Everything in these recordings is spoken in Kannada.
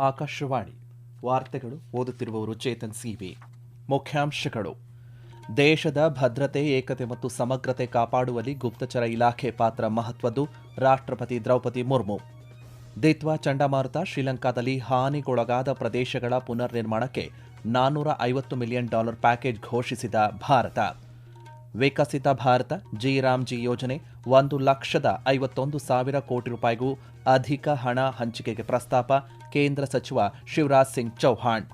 ಆಕಾಶವಾಣಿ. ವಾರ್ತೆಗಳು ಓದುತ್ತಿರುವವರು ಚೇತನ್ ಸಿವಿ. ಮುಖ್ಯಾಂಶಗಳು. ದೇಶದ ಭದ್ರತೆ, ಏಕತೆ ಮತ್ತು ಸಮಗ್ರತೆ ಕಾಪಾಡುವಲ್ಲಿ ಗುಪ್ತಚರ ಇಲಾಖೆ ಪಾತ್ರ ಮಹತ್ವದ್ದು. ರಾಷ್ಟ್ರಪತಿ ದ್ರೌಪದಿ ಮುರ್ಮು. ದಿತ್ವಾ ಚಂಡಮಾರುತ ಶ್ರೀಲಂಕಾದಲ್ಲಿ ಹಾನಿಗೊಳಗಾದ ಪ್ರದೇಶಗಳ ಪುನರ್ ನಿರ್ಮಾಣಕ್ಕೆ ನಾನ್ನೂರ ಐವತ್ತು ಮಿಲಿಯನ್ ಡಾಲರ್ ಪ್ಯಾಕೇಜ್ ಘೋಷಿಸಿದ Bharat. Viksit Bharat G RAM G ಯೋಜನೆ ಒಂದು ಲಕ್ಷದ ಐವತ್ತೊಂದು ಸಾವಿರ ಕೋಟಿ ರೂಪಾಯಿಗೂ ಅಧಿಕ ಹಣ ಹಂಚಿಕೆಗೆ ಪ್ರಸ್ತಾಪ ಕೇಂದ್ರ ಸಚಿವ ಶಿವರಾಜ್ ಸಿಂಗ್ ಚೌಹಾಣ್.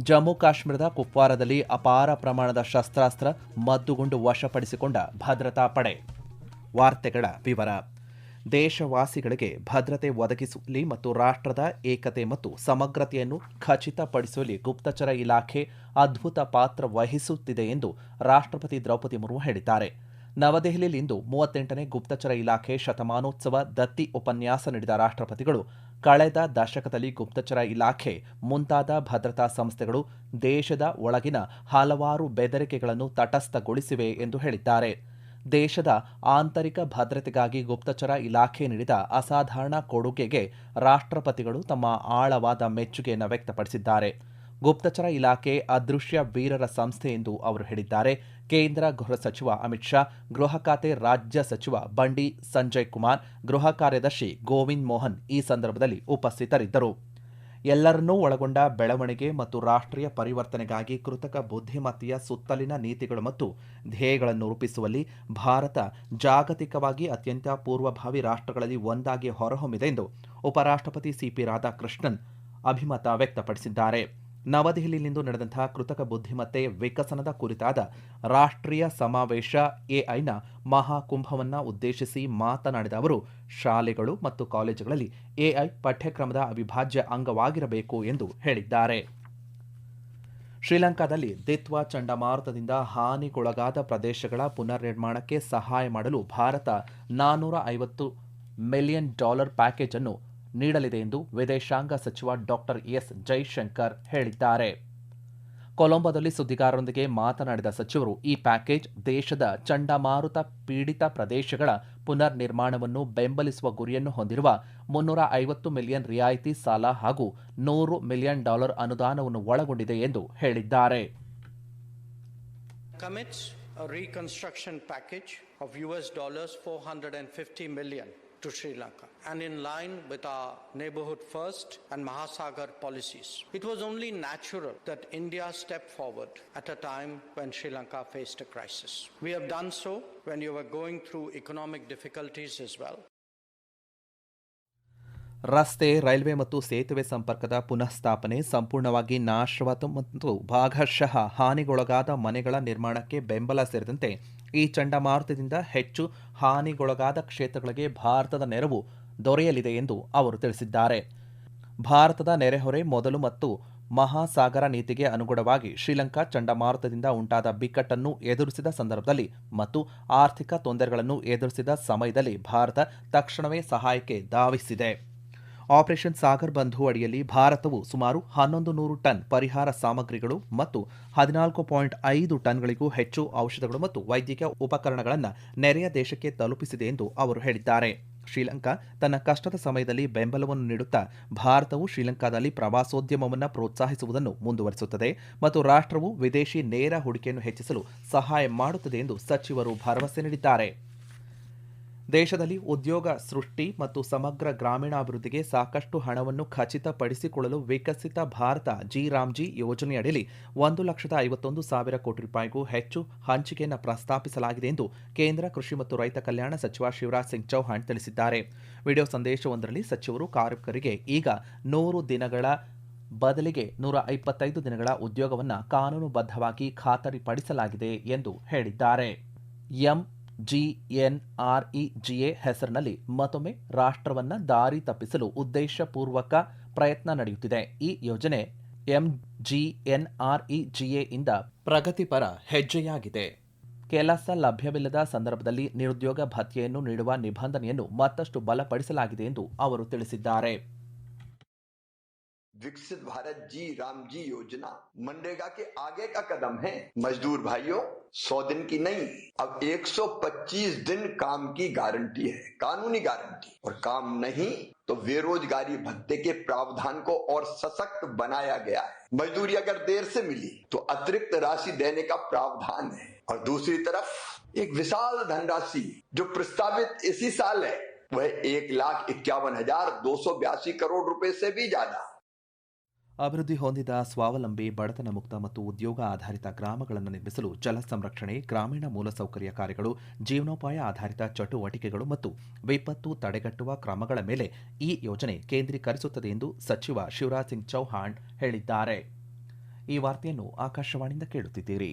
ಜಮ್ಮು ಕಾಶ್ಮೀರದ ಕುಪ್ವಾರದಲ್ಲಿ ಅಪಾರ ಪ್ರಮಾಣದ ಶಸ್ತ್ರಾಸ್ತ್ರ ಮದ್ದುಗುಂಡು ವಶಪಡಿಸಿಕೊಂಡ ಭದ್ರತಾ ಪಡೆ. ವಾರ್ತೆಗಳ ವಿವರ. ದೇಶವಾಸಿಗಳಿಗೆ ಭದ್ರತೆ ಒದಗಿಸುವಲ್ಲಿ ಮತ್ತು ರಾಷ್ಟ್ರದ ಏಕತೆ ಮತ್ತು ಸಮಗ್ರತೆಯನ್ನು ಖಚಿತಪಡಿಸುವಲ್ಲಿ ಗುಪ್ತಚರ ಇಲಾಖೆ ಅದ್ಭುತ ಪಾತ್ರ ವಹಿಸುತ್ತಿದೆ ಎಂದು ರಾಷ್ಟ್ರಪತಿ ದ್ರೌಪದಿ ಮುರ್ಮು ಹೇಳಿದ್ದಾರೆ. ನವದೆಹಲಿಯಲ್ಲಿಂದು ಮೂವತ್ತೆಂಟನೇ ಗುಪ್ತಚರ ಇಲಾಖೆ ಶತಮಾನೋತ್ಸವ ದತ್ತಿ ಉಪನ್ಯಾಸ ನೀಡಿದ ರಾಷ್ಟ್ರಪತಿಗಳು, ಕಳೆದ ದಶಕದಲ್ಲಿ ಗುಪ್ತಚರ ಇಲಾಖೆ ಮುಂತಾದ ಭದ್ರತಾ ಸಂಸ್ಥೆಗಳು ದೇಶದ ಒಳಗಿನ ಹಲವಾರು ಬೆದರಿಕೆಗಳನ್ನು ತಟಸ್ಥಗೊಳಿಸಿವೆ ಎಂದು ಹೇಳಿದ್ದಾರೆ. ದೇಶದ ಆಂತರಿಕ ಭದ್ರತೆಗಾಗಿ ಗುಪ್ತಚರ ಇಲಾಖೆ ನೀಡಿದ ಅಸಾಧಾರಣ ಕೊಡುಗೆಗೆ ರಾಷ್ಟ್ರಪತಿಗಳು ತಮ್ಮ ಆಳವಾದ ಮೆಚ್ಚುಗೆಯನ್ನು ವ್ಯಕ್ತಪಡಿಸಿದ್ದಾರೆ. ಗುಪ್ತಚರ ಇಲಾಖೆ ಅದೃಶ್ಯ ವೀರರ ಸಂಸ್ಥೆ ಎಂದು ಅವರು ಹೇಳಿದ್ದಾರೆ. ಕೇಂದ್ರ ಗೃಹ ಸಚಿವ ಅಮಿತ್ ಶಾ, ಗೃಹ ಖಾತೆ ರಾಜ್ಯ ಸಚಿವ ಬಂಡಿ ಸಂಜಯ್ ಕುಮಾರ್, ಗೃಹ ಕಾರ್ಯದರ್ಶಿ ಗೋವಿಂದ್ ಮೋಹನ್ ಈ ಸಂದರ್ಭದಲ್ಲಿ ಉಪಸ್ಥಿತರಿದ್ದರು. ಎಲ್ಲರನ್ನೂ ಒಳಗೊಂಡ ಬೆಳವಣಿಗೆ ಮತ್ತು ರಾಷ್ಟ್ರೀಯ ಪರಿವರ್ತನೆಗಾಗಿ ಕೃತಕ ಬುದ್ಧಿಮತ್ತೆಯ ಸುತ್ತಲಿನ ನೀತಿಗಳು ಮತ್ತು ಧ್ಯೇಯಗಳನ್ನು ರೂಪಿಸುವಲ್ಲಿ ಭಾರತ ಜಾಗತಿಕವಾಗಿ ಅತ್ಯಂತ ಪೂರ್ವಭಾವಿ ರಾಷ್ಟ್ರಗಳಲ್ಲಿ ಒಂದಾಗಿ ಹೊರಹೊಮ್ಮಿದೆ ಎಂದು ಉಪರಾಷ್ಟ್ರಪತಿ ಸಿಪಿ ರಾಧಾಕೃಷ್ಣನ್ ಅಭಿಮತ ವ್ಯಕ್ತಪಡಿಸಿದ್ದಾರೆ. ನವದೆಹಲಿಯಲ್ಲಿಂದು ನಡೆದಂತಹ ಕೃತಕ ಬುದ್ಧಿಮತ್ತೆ ವಿಕಸನದ ಕುರಿತಾದ ರಾಷ್ಟ್ರೀಯ ಸಮಾವೇಶ ಎಐನ ಮಹಾಕುಂಭವನ್ನು ಉದ್ದೇಶಿಸಿ ಮಾತನಾಡಿದ ಅವರು, ಶಾಲೆಗಳು ಮತ್ತು ಕಾಲೇಜುಗಳಲ್ಲಿ ಎಐ ಪಠ್ಯಕ್ರಮದ ಅವಿಭಾಜ್ಯ ಅಂಗವಾಗಿರಬೇಕು ಎಂದು ಹೇಳಿದ್ದಾರೆ. ಶ್ರೀಲಂಕಾದಲ್ಲಿ ದಿತ್ವ ಚಂಡಮಾರುತದಿಂದ ಹಾನಿಗೊಳಗಾದ ಪ್ರದೇಶಗಳ ಪುನರ್ ನಿರ್ಮಾಣಕ್ಕೆ ಸಹಾಯ ಮಾಡಲು ಭಾರತ ನಾನ್ನೂರ ಐವತ್ತು ಮಿಲಿಯನ್ ಡಾಲರ್ ಪ್ಯಾಕೇಜ್ ಅನ್ನು ನೀಡಲಿದೆ ಎಂದು ವಿದೇಶಾಂಗ ಸಚಿವ ಡಾಕ್ಟರ್ ಎಸ್ ಜೈಶಂಕರ್ ಹೇಳಿದ್ದಾರೆ. ಕೊಲಂಬೋದಲ್ಲಿ ಸುದ್ದಿಗಾರರೊಂದಿಗೆ ಮಾತನಾಡಿದ ಸಚಿವರು, ಈ ಪ್ಯಾಕೇಜ್ ದೇಶದ ಚಂಡಮಾರುತ ಪೀಡಿತ ಪ್ರದೇಶಗಳ ಪುನರ್ ನಿರ್ಮಾಣವನ್ನು ಬೆಂಬಲಿಸುವ ಗುರಿಯನ್ನು ಹೊಂದಿರುವ ಮುನ್ನೂರ ಐವತ್ತು ಮಿಲಿಯನ್ ರಿಯಾಯಿತಿ ಸಾಲ ಹಾಗೂ ನೂರು ಮಿಲಿಯನ್ ಡಾಲರ್ ಅನುದಾನವನ್ನು ಒಳಗೊಂಡಿದೆ ಎಂದು ಹೇಳಿದ್ದಾರೆ. a reconstruction package of US dollars 450 million. To Sri Lanka and in line with our neighborhood first and Mahasagar policies. It was only natural that India stepped forward at a time when Sri Lanka faced a crisis. We have done so when you were going through economic difficulties as well. ರಸ್ತೆ ರೈಲ್ವೆ ಮತ್ತು ಸೇತುವೆ ಸಂಪರ್ಕದ ಪುನಃಸ್ಥಾಪನೆ ಸಂಪೂರ್ಣವಾಗಿ ನಾಶವಾದ ಮತ್ತು ಭಾಗಶಃ ಹಾನಿಗೊಳಗಾದ ಮನೆಗಳ ನಿರ್ಮಾಣಕ್ಕೆ ಬೆಂಬಲ ಸೇರಿದಂತೆ ಈ ಚಂಡಮಾರುತದಿಂದ ಹೆಚ್ಚು ಹಾನಿಗೊಳಗಾದ ಕ್ಷೇತ್ರಗಳಿಗೆ ಭಾರತದ ನೆರವು ದೊರೆಯಲಿದೆ ಎಂದು ಅವರು ತಿಳಿಸಿದ್ದಾರೆ. ಭಾರತದ ನೆರೆಹೊರೆ ಮೊದಲು ಮತ್ತು ಮಹಾಸಾಗರ ನೀತಿಗೆ ಅನುಗುಣವಾಗಿ ಶ್ರೀಲಂಕಾ ಚಂಡಮಾರುತದಿಂದ ಉಂಟಾದ ಬಿಕ್ಕಟ್ಟನ್ನು ಎದುರಿಸಿದ ಸಂದರ್ಭದಲ್ಲಿ ಮತ್ತು ಆರ್ಥಿಕ ತೊಂದರೆಗಳನ್ನು ಎದುರಿಸಿದ ಸಮಯದಲ್ಲಿ ಭಾರತ ತಕ್ಷಣವೇ ಸಹಾಯಕ್ಕೆ ಧಾವಿಸಿದೆ. ಆಪರೇಷನ್ ಸಾಗರ್ ಬಂಧು ಅಡಿಯಲ್ಲಿ ಭಾರತವು ಸುಮಾರು ಹನ್ನೊಂದು ನೂರು ಟನ್ ಪರಿಹಾರ ಸಾಮಗ್ರಿಗಳು ಮತ್ತು ಹದಿನಾಲ್ಕು ಪಾಯಿಂಟ್ ಐದು ಟನ್ಗಳಿಗೂ ಹೆಚ್ಚು ಔಷಧಗಳು ಮತ್ತು ವೈದ್ಯಕೀಯ ಉಪಕರಣಗಳನ್ನು ನೆರೆಯ ದೇಶಕ್ಕೆ ತಲುಪಿಸಿದೆ ಎಂದು ಅವರು ಹೇಳಿದ್ದಾರೆ. ಶ್ರೀಲಂಕಾ ತನ್ನ ಕಷ್ಟದ ಸಮಯದಲ್ಲಿ ಬೆಂಬಲವನ್ನು ನೀಡುತ್ತಾ ಭಾರತವು ಶ್ರೀಲಂಕಾದಲ್ಲಿ ಪ್ರವಾಸೋದ್ಯಮವನ್ನು ಪ್ರೋತ್ಸಾಹಿಸುವುದನ್ನು ಮುಂದುವರಿಸುತ್ತದೆ ಮತ್ತು ರಾಷ್ಟ್ರವು ವಿದೇಶಿ ನೇರ ಹೂಡಿಕೆಯನ್ನು ಹೆಚ್ಚಿಸಲು ಸಹಾಯ ಮಾಡುತ್ತದೆ ಎಂದು ಸಚಿವರು ಭರವಸೆ ನೀಡಿದ್ದಾರೆ. ದೇಶದಲ್ಲಿ ಉದ್ಯೋಗ ಸೃಷ್ಟಿ ಮತ್ತು ಸಮಗ್ರ ಗ್ರಾಮೀಣಾಭಿವೃದ್ಧಿಗೆ ಸಾಕಷ್ಟು ಹಣವನ್ನು ಖಚಿತಪಡಿಸಿಕೊಳ್ಳಲು ವಿಕಸಿತ ಭಾರತ ಜಿ ರಾಮ್ಜಿ ಯೋಜನೆಯಡಿಯಲ್ಲಿ ಒಂದು ಲಕ್ಷದ ಐವತ್ತೊಂದು ಸಾವಿರ ಕೋಟಿ ರೂಪಾಯಿಗೂ ಹೆಚ್ಚು ಹಂಚಿಕೆಯನ್ನು ಪ್ರಸ್ತಾಪಿಸಲಾಗಿದೆ ಎಂದು ಕೇಂದ್ರ ಕೃಷಿ ಮತ್ತು ರೈತ ಕಲ್ಯಾಣ ಸಚಿವ ಶಿವರಾಜ್ ಸಿಂಗ್ ಚೌಹಾಣ್ ತಿಳಿಸಿದ್ದಾರೆ. ವಿಡಿಯೋ ಸಂದೇಶವೊಂದರಲ್ಲಿ ಸಚಿವರು ಕಾರ್ಮಿಕರಿಗೆ ಈಗ ನೂರು ದಿನಗಳ ಬದಲಿಗೆ ನೂರ ಇಪ್ಪತ್ತೈದು ದಿನಗಳ ಉದ್ಯೋಗವನ್ನು ಕಾನೂನುಬದ್ಧವಾಗಿ ಖಾತರಿಪಡಿಸಲಾಗಿದೆ ಎಂದು ಹೇಳಿದ್ದಾರೆ. ಎಂ. ಜಿಎನ್ಆರ್ಇಜಿಎ ಹೆಸರಿನಲ್ಲಿ ಮತ್ತೊಮ್ಮೆ ರಾಷ್ಟ್ರವನ್ನು ದಾರಿ ತಪ್ಪಿಸಲು ಉದ್ದೇಶಪೂರ್ವಕ ಪ್ರಯತ್ನ ನಡೆಯುತ್ತಿದೆ. ಈ ಯೋಜನೆ ಎಂಜಿಎನ್ಆರ್ಇಜಿಎ ಇಂದ ಪ್ರಗತಿಪರ ಹೆಜ್ಜೆಯಾಗಿದೆ. ಕೆಲಸ ಲಭ್ಯವಿಲ್ಲದ ಸಂದರ್ಭದಲ್ಲಿ ನಿರುದ್ಯೋಗ ಭತ್ಯೆಯನ್ನು ನೀಡುವ ನಿಬಂಧನೆಯನ್ನು ಮತ್ತಷ್ಟು ಬಲಪಡಿಸಲಾಗಿದೆ ಎಂದು ಅವರು ತಿಳಿಸಿದ್ದಾರೆ. विकसित भारत जी, राम जी योजना। मनरेगा के आगे का कदम है। मजदूर भाइयों 100 दिन की नहीं, अब 125 दिन काम की गारंटी है, कानूनी गारंटी। और काम नहीं तो बेरोजगारी भत्ते के प्रावधान को और सशक्त बनाया गया है। मजदूरी अगर देर से मिली तो अतिरिक्त राशि देने का प्रावधान है। और दूसरी तरफ़, एक विशाल धनराशि, जो प्रस्तावित इसी साल है, वह एक लाख इक्यावन हज़ार दो सौ बयासी करोड़ रुपए से भी ज़्यादा। ಅಭಿವೃದ್ಧಿ ಹೊಂದಿದ ಸ್ವಾವಲಂಬಿ, ಬಡತನ ಮುಕ್ತ ಮತ್ತು ಉದ್ಯೋಗ ಆಧಾರಿತ ಗ್ರಾಮಗಳನ್ನು ನಿರ್ಮಿಸಲು ಜಲ ಸಂರಕ್ಷಣೆ, ಗ್ರಾಮೀಣ ಮೂಲಸೌಕರ್ಯ ಕಾರ್ಯಗಳು, ಜೀವನೋಪಾಯ ಆಧಾರಿತ ಚಟುವಟಿಕೆಗಳು ಮತ್ತು ವಿಪತ್ತು ತಡೆಗಟ್ಟುವ ಕ್ರಮಗಳ ಮೇಲೆ ಈ ಯೋಜನೆ ಕೇಂದ್ರೀಕರಿಸುತ್ತದೆ ಎಂದು ಸಚಿವ ಶಿವರಾಜ್ ಸಿಂಗ್ ಚೌಹಾಣ್ ಹೇಳಿದ್ದಾರೆ. ಈ ವಾರ್ತೆಯನ್ನು ಆಕಾಶವಾಣಿಯಿಂದ ಕೇಳುತ್ತಿದ್ದೀರಿ.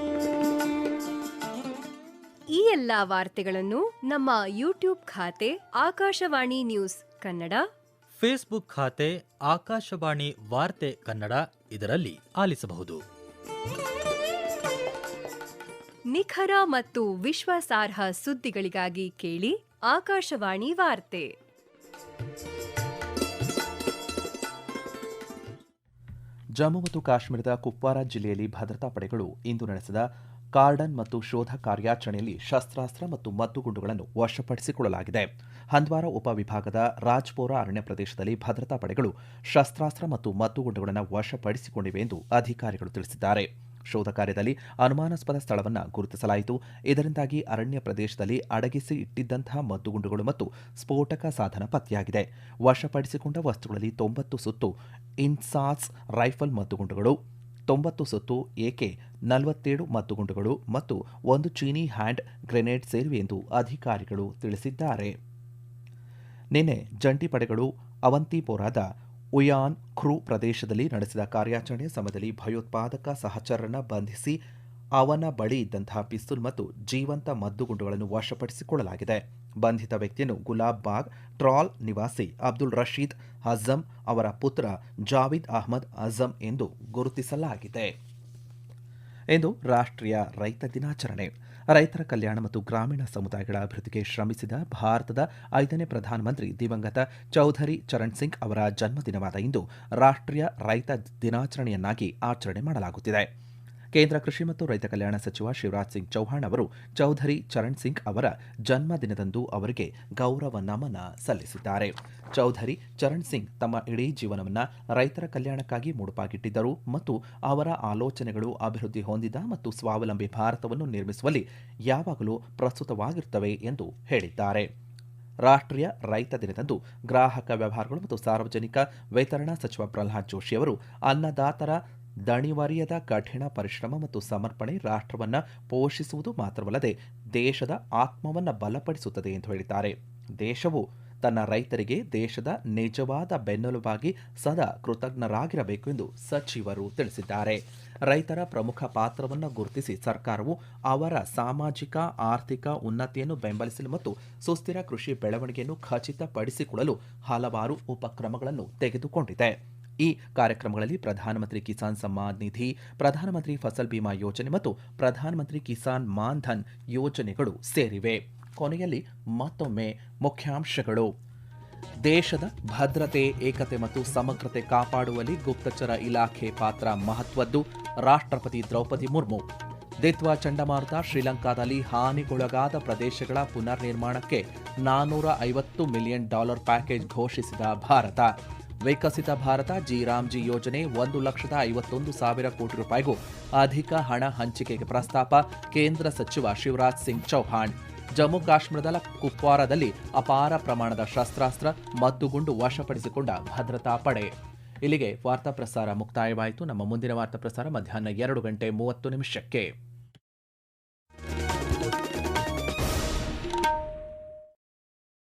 ಈ ಎಲ್ಲಾ ವಾರ್ತೆಗಳನ್ನು ನಮ್ಮ ಯೂಟ್ಯೂಬ್ ಖಾತೆ ಆಕಾಶವಾಣಿ ನ್ಯೂಸ್ ಕನ್ನಡ ಫೇಸ್ಬುಕ್ ಖಾತೆ ಆಕಾಶವಾಣಿ ವಾರ್ತೆ ಕನ್ನಡ ಇದರಲ್ಲಿ ಆಲಿಸಬಹುದು. ನಿಖರ ಮತ್ತು ವಿಶ್ವಾಸಾರ್ಹ ಸುದ್ದಿಗಳಿಗಾಗಿ ಕೇಳಿ ಆಕಾಶವಾಣಿ ವಾರ್ತೆ. ಜಮ್ಮು ಮತ್ತು ಕಾಶ್ಮೀರದ ಕುಪ್ವಾರ ಜಿಲ್ಲೆಯಲ್ಲಿ ಭದ್ರತಾ ಪಡೆಗಳು ಇಂದು ನಡೆಸಿದ ಕಾರ್ಡನ್ ಮತ್ತು ಶೋಧ ಕಾರ್ಯಾಚರಣೆಯಲ್ಲಿ ಶಸ್ತ್ರಾಸ್ತ್ರ ಮತ್ತು ಮದ್ದುಗುಂಡುಗಳನ್ನು ವಶಪಡಿಸಿಕೊಳ್ಳಲಾಗಿದೆ. ಹಂದ್ವಾರ ಉಪವಿಭಾಗದ ರಾಜ್ಪೋರಾ ಅರಣ್ಯ ಪ್ರದೇಶದಲ್ಲಿ ಭದ್ರತಾ ಪಡೆಗಳು ಶಸ್ತ್ರಾಸ್ತ್ರ ಮತ್ತು ಮದ್ದುಗುಂಡುಗಳನ್ನು ವಶಪಡಿಸಿಕೊಂಡಿವೆ ಎಂದು ಅಧಿಕಾರಿಗಳು ತಿಳಿಸಿದ್ದಾರೆ. ಶೋಧ ಕಾರ್ಯದಲ್ಲಿ ಅನುಮಾನಾಸ್ಪದ ಸ್ಥಳವನ್ನು ಗುರುತಿಸಲಾಯಿತು. ಇದರಿಂದಾಗಿ ಅರಣ್ಯ ಪ್ರದೇಶದಲ್ಲಿ ಅಡಗಿಸಿ ಇಟ್ಟಿದ್ದಂತಹ ಮದ್ದುಗುಂಡುಗಳು ಮತ್ತು ಸ್ಫೋಟಕ ಸಾಧನ ಪತ್ತೆಯಾಗಿದೆ. ವಶಪಡಿಸಿಕೊಂಡ ವಸ್ತುಗಳಲ್ಲಿ ತೊಂಬತ್ತು ಸುತ್ತು ಇನ್ಸಾಸ್ ರೈಫಲ್ ಮದ್ದುಗುಂಡುಗಳು ತೊಂಬತ್ತು ಸುತ್ತು ಎಕೆ ನಲವತ್ತೇಳು ಮದ್ದುಗುಂಡುಗಳು ಮತ್ತು ಒಂದು ಚೀನಿ ಹ್ಯಾಂಡ್ ಗ್ರೆನೇಡ್ ಸೇರಿವೆ ಎಂದು ಅಧಿಕಾರಿಗಳು ತಿಳಿಸಿದ್ದಾರೆ. ನಿನ್ನೆ ಜಂಟಿ ಪಡೆಗಳು ಅವಂತಿಪೋರಾದ ಉಯಾನ್ ಖ್ರೂ ಪ್ರದೇಶದಲ್ಲಿ ನಡೆಸಿದ ಕಾರ್ಯಾಚರಣೆ ಸಮಯದಲ್ಲಿ ಭಯೋತ್ಪಾದಕ ಸಹಚರನ ಬಂಧಿಸಿ ಅವನ ಬಳಿ ಇದ್ದಂತಹ ಪಿಸ್ತೂಲ್ ಮತ್ತು ಜೀವಂತ ಮದ್ದುಗುಂಡುಗಳನ್ನು ವಶಪಡಿಸಿಕೊಳ್ಳಲಾಗಿದೆ. ಬಂಧಿತ ವ್ಯಕ್ತಿಯನ್ನು ಗುಲಾಬ್ ಬಾಗ್, ಟ್ರಾಲ್ ನಿವಾಸಿ ಅಬ್ದುಲ್ ರಶೀದ್ ಅಜಮ್ ಅವರ ಪುತ್ರ ಜಾವಿದ್ ಅಹ್ಮದ್ ಅಜಮ್ ಎಂದು ಗುರುತಿಸಲಾಗಿದೆ. ಇಂದು ರಾಷ್ಟ್ರೀಯ ರೈತ ದಿನಾಚರಣೆ. ರೈತರ ಕಲ್ಯಾಣ ಮತ್ತು ಗ್ರಾಮೀಣ ಸಮುದಾಯಗಳ ಅಭಿವೃದ್ಧಿಗೆ ಶ್ರಮಿಸಿದ ಭಾರತದ ಐದನೇ ಪ್ರಧಾನಮಂತ್ರಿ ದಿವಂಗತ ಚೌಧರಿ ಚರಣ್ ಸಿಂಗ್ ಅವರ ಜನ್ಮದಿನವಾದ ಇಂದು ರಾಷ್ಟ್ರೀಯ ರೈತ ದಿನಾಚರಣೆಯನ್ನಾಗಿ ಆಚರಣೆ ಮಾಡಲಾಗುತ್ತಿದೆ. ಕೇಂದ್ರ ಕೃಷಿ ಮತ್ತು ರೈತ ಕಲ್ಯಾಣ ಸಚಿವ ಶಿವರಾಜ್ ಸಿಂಗ್ ಚೌಹಾಣ್ ಅವರು ಚೌಧರಿ ಚರಣ್ ಸಿಂಗ್ ಅವರ ಜನ್ಮದಿನದಂದು ಅವರಿಗೆ ಗೌರವ ನಮನ ಸಲ್ಲಿಸಿದ್ದಾರೆ. ಚೌಧರಿ ಚರಣ್ ಸಿಂಗ್ ತಮ್ಮ ಇಡೀ ಜೀವನವನ್ನು ರೈತರ ಕಲ್ಯಾಣಕ್ಕಾಗಿ ಮುಡುಪಾಗಿಟ್ಟಿದ್ದರು ಮತ್ತು ಅವರ ಆಲೋಚನೆಗಳು ಅಭಿವೃದ್ಧಿ ಹೊಂದಿದ ಮತ್ತು ಸ್ವಾವಲಂಬಿ ಭಾರತವನ್ನು ನಿರ್ಮಿಸುವಲ್ಲಿ ಯಾವಾಗಲೂ ಪ್ರಸ್ತುತವಾಗಿರುತ್ತವೆ ಎಂದು ಹೇಳಿದ್ದಾರೆ. ರಾಷ್ಟ್ರೀಯ ರೈತ ದಿನದಂದು ಗ್ರಾಹಕ ವ್ಯವಹಾರಗಳು ಮತ್ತು ಸಾರ್ವಜನಿಕ ವಿತರಣಾ ಸಚಿವ ಪ್ರಹ್ಲಾದ್ ಜೋಶಿ ಅವರು ಅನ್ನದಾತರ ದಣಿವರಿಯದ ಕಠಿಣ ಪರಿಶ್ರಮ ಮತ್ತು ಸಮರ್ಪಣೆ ರಾಷ್ಟ್ರವನ್ನು ಪೋಷಿಸುವುದು ಮಾತ್ರವಲ್ಲದೆ ದೇಶದ ಆತ್ಮವನ್ನು ಬಲಪಡಿಸುತ್ತದೆ ಎಂದು ಹೇಳಿದ್ದಾರೆ. ದೇಶವು ತನ್ನ ರೈತರಿಗೆ ದೇಶದ ನಿಜವಾದ ಬೆನ್ನೆಲುಬಾಗಿ ಸದಾ ಕೃತಜ್ಞರಾಗಿರಬೇಕು ಎಂದು ಸಚಿವರು ತಿಳಿಸಿದ್ದಾರೆ. ರೈತರ ಪ್ರಮುಖ ಪಾತ್ರವನ್ನು ಗುರುತಿಸಿ ಸರ್ಕಾರವು ಅವರ ಸಾಮಾಜಿಕ, ಆರ್ಥಿಕ ಉನ್ನತಿಯನ್ನು ಬೆಂಬಲಿಸಲು ಮತ್ತು ಸುಸ್ಥಿರ ಕೃಷಿ ಬೆಳವಣಿಗೆಯನ್ನು ಖಚಿತಪಡಿಸಿಕೊಳ್ಳಲು ಹಲವಾರು ಉಪಕ್ರಮಗಳನ್ನು ತೆಗೆದುಕೊಂಡಿದೆ. ಈ ಕಾರ್ಯಕ್ರಮಗಳಲ್ಲಿ ಪ್ರಧಾನಮಂತ್ರಿ ಕಿಸಾನ್ ಸಮ್ಮಾನ್ ನಿಧಿ, ಪ್ರಧಾನಮಂತ್ರಿ ಫಸಲ್ ಬಿಮಾ ಯೋಜನೆ ಮತ್ತು ಪ್ರಧಾನಮಂತ್ರಿ ಕಿಸಾನ್ ಮಾನ್ ಧನ್ ಯೋಜನೆಗಳು ಸೇರಿವೆ. ಕೊನೆಯಲ್ಲಿ ಮತ್ತೊಮ್ಮೆ ಮುಖ್ಯಾಂಶಗಳು. ದೇಶದ ಭದ್ರತೆ, ಏಕತೆ ಮತ್ತು ಸಮಗ್ರತೆ ಕಾಪಾಡುವಲ್ಲಿ ಗುಪ್ತಚರ ಇಲಾಖೆ ಪಾತ್ರ ಮಹತ್ವದ್ದು. ರಾಷ್ಟ್ರಪತಿ ದ್ರೌಪದಿ ಮುರ್ಮು. ದಿತ್ವಾ ಚಂಡಮಾರುತ ಶ್ರೀಲಂಕಾದಲ್ಲಿ ಹಾನಿಗೊಳಗಾದ ಪ್ರದೇಶಗಳ ಪುನರ್ ನಿರ್ಮಾಣಕ್ಕೆ ನಾನೂರ ಐವತ್ತು ಮಿಲಿಯನ್ ಡಾಲರ್ ಪ್ಯಾಕೇಜ್ ಘೋಷಿಸಿದ Bharat. Viksit Bharat G RAM G ಯೋಜನೆ ಒಂದು ಲಕ್ಷದ ಐವತ್ತೊಂದು ಸಾವಿರ ಕೋಟಿ ರೂಪಾಯಿಗೂ ಅಧಿಕ ಹಣ ಹಂಚಿಕೆಗೆ ಪ್ರಸ್ತಾಪ ಕೇಂದ್ರ ಸಚಿವ ಶಿವರಾಜ್ ಸಿಂಗ್ ಚೌಹಾಣ್. ಜಮ್ಮು ಕಾಶ್ಮೀರದ ಕುಪ್ವಾರದಲ್ಲಿ ಅಪಾರ ಪ್ರಮಾಣದ ಶಸ್ತ್ರಾಸ್ತ್ರ ಮದ್ದುಗುಂಡು ವಶಪಡಿಸಿಕೊಂಡ ಭದ್ರತಾ ಪಡೆ. ಇಲ್ಲಿಗೆ ವಾರ್ತಾ ಪ್ರಸಾರ ಮುಕ್ತಾಯವಾಯಿತು. ನಮ್ಮ ಮುಂದಿನ ವಾರ್ತಾ ಪ್ರಸಾರ ಮಧ್ಯಾಹ್ನ ಎರಡು ಗಂಟೆ ಮೂವತ್ತು ನಿಮಿಷಕ್ಕೆ.